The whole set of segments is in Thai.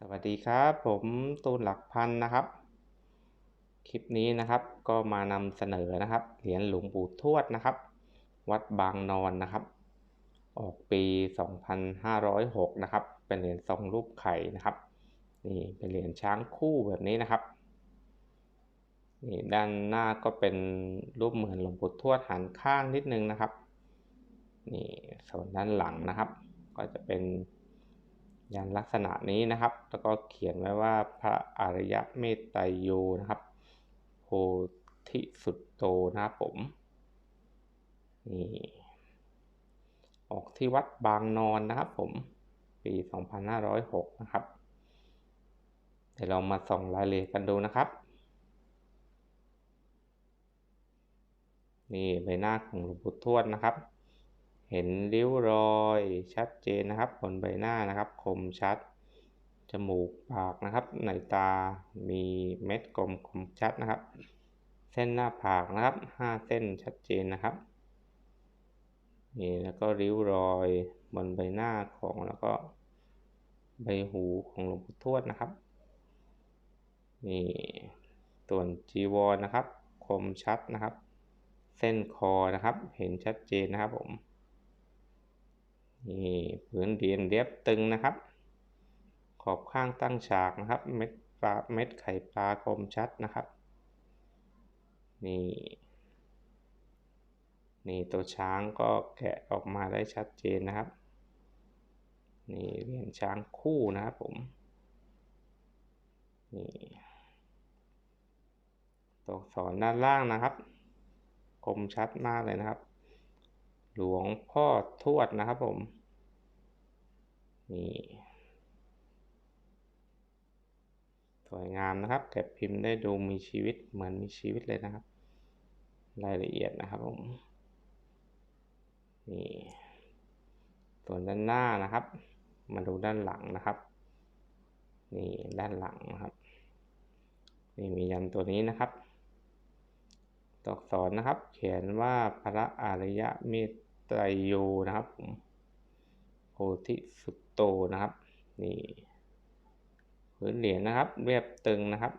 สวัสดีครับผมตูนหลักพันนะครับ คลิปนี้นะครับก็มานำเสนอนะครับเหรียญหลวงปู่ทวดนะครับ วัดบางนอนนะครับ ออกปี 2506 นะครับ เป็นเหรียญทรงรูปไข่นะครับนี่เป็นเหรียญช้างคู่แบบนี้นะครับนี่ด้านหน้าก็เป็นรูปเหมือนหลวงปู่ทวดหันข้างนิดนึงนะครับนี่ส่วนด้านหลังนะครับ ก็จะเป็น ยันลักษณะนี้นะครับ แล้วก็เขียนไว้ว่าพระอริยะเมตไตโยนะครับโพธิสุตโตนะครับผมนี่ออกที่วัดบางนอนนะครับผม ปี 2506 นะครับ เดี๋ยวเรามาส่องรายละเอียดกันดูนะครับ นี่ใบหน้าของหลวงปู่ทวดนะครับ เห็นริ้วรอยชัดเจนนะครับบนใบหน้านะครับคมชัด จมูกปากนะครับในตามีเม็ดกลมคมชัดนะครับ เส้นหน้าผากนะครับห้าเส้นชัดเจนนะครับนี่แล้วก็ริ้วรอยบนใบหน้าของแล้วก็ใบหูของหลวงปู่ทวดนะครับนี่ส่วนจีวรนะครับ คมชัดนะครับ เส้นคอนะครับ เห็นชัดเจนนะครับผม นี่ผืนเรียนเรียบตึงนะครับ ขอบข้างตั้งฉากนะครับ เม็ดปลาเม็ดไข่ปลาคมชัดนะครับ นี่ นี่ตัวช้างก็แกะออกมาได้ชัดเจนนะครับ นี่เรียญช้างคู่นะครับผม นี่ตัวสอนด้านล่างนะครับ คมชัดมากเลยนะครับ หลวงพ่อทวดนะครับผมนี่สวยงามนะครับแกะพิมพ์ได้ดูมีชีวิตเหมือนมีชีวิตเลยนะครับ รายละเอียดนะครับผมนี่ส่วนด้านหน้านะครับ มาดูด้านหลังนะครับนี่ด้านหลังนะครับ นี่มียันตัวนี้นะครับตัวอักษรนะครับ เขียนว่าพระอริยเมต ไตรโยนะครับผมโพธิสุตโตนะครับ นี่พื้นเหรียญนะครับ เรียบตึงนะครับ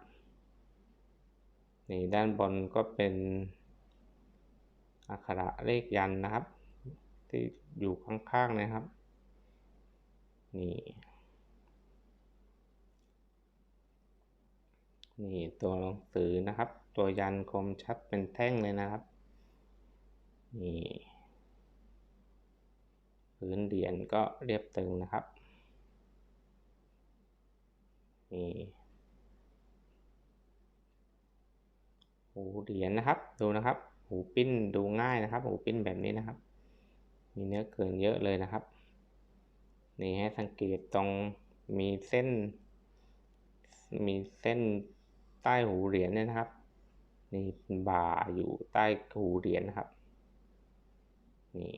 นี่ด้านบนก็เป็นอักขระเลขยันนะครับ ที่อยู่ข้างๆนะครับ นี่นี่ตัวหนังสือนะครับ ตัวยันคมชัดเป็นแท่งเลยนะครับ นี่ พื้นเหรียญก็เรียบตึงนะครับนี่หูเหรียญนะครับ ดูนะครับ หูปิ้นดูง่ายนะครับ หูปิ้นแบบนี้นะครับ มีเนื้อเกินเยอะเลยนะครับ นี่ให้สังเกตตรงมีเส้น มีเส้นใต้หูเหรียญเนี่ยนะครับ นี่บ่าอยู่ใต้หูเหรียญนะครับ นี่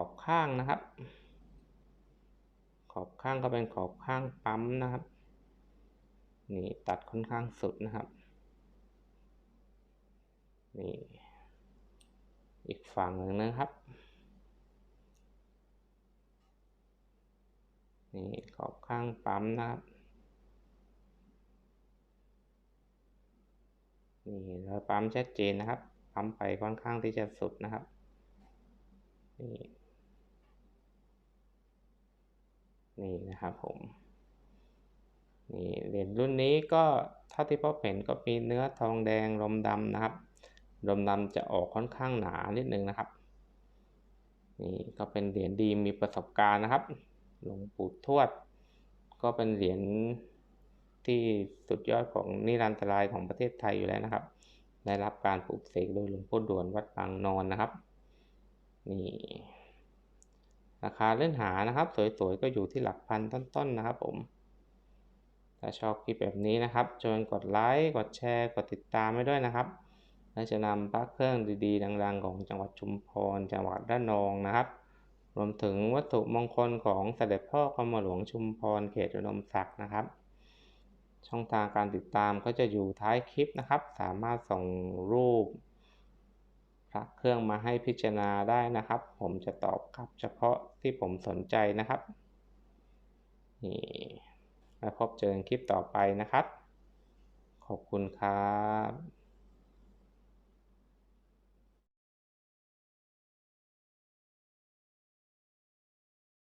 อบข้างนะครับ ขอบข้างก็เป็นขอบข้างปั๊มนะครับ นี่ตัดค่อนข้างสุดนะครับ นี่ อีกฝั่งหนึ่งนะครับ นี่ขอบข้างปั๊มนะครับนี่เราปั๊มชัดเจนนะครับ ปั๊มไปค่อนข้างที่จะสุดนะครับ นี่ นี่นะครับผมนี่เหรียญรุ่นนี้ก็เท่าที่พบเห็นก็มีเนื้อทองแดงลมดำนะครับลมดำจะออกค่อนข้างหนานิดนึงนะครับนี่ก็เป็นเหรียญดีมีประสบการณ์นะครับหลวงปู่ทวด ก็เป็นเหรียญที่สุดยอดของนิรันตรายของประเทศไทยอยู่แล้วนะครับ ได้รับการปลูกเสกโดยหลวงพ่อด่วนวัดบางนอนนะครับ นี่ ราคาเล่นหานะครับ สวยๆ ก็อยู่ที่หลักพันต้นๆนะครับผม ถ้าชอบคลิปแบบนี้นะครับชวนกดไลค์ กดแชร์ กดติดตามไว้ด้วยนะครับ และจะนำพระเครื่องดีๆ ดังๆ ของจังหวัดชุมพร จังหวัดระนองนะครับ รวมถึงวัตถุมงคลของเสด็จพ่อกรมหลวงชุมพร เขตอุดมศักดิ์นะครับ ช่องทางการติดตามก็จะอยู่ท้ายคลิปนะครับ สามารถส่งรูป ระเครื่องมาให้พิจารณาได้นะครับ ผมจะตอบครับเฉพาะที่ผมสนใจนะครับนี่แล้วพบเจอกันคลิปต่อไปนะครับ ขอบคุณครับ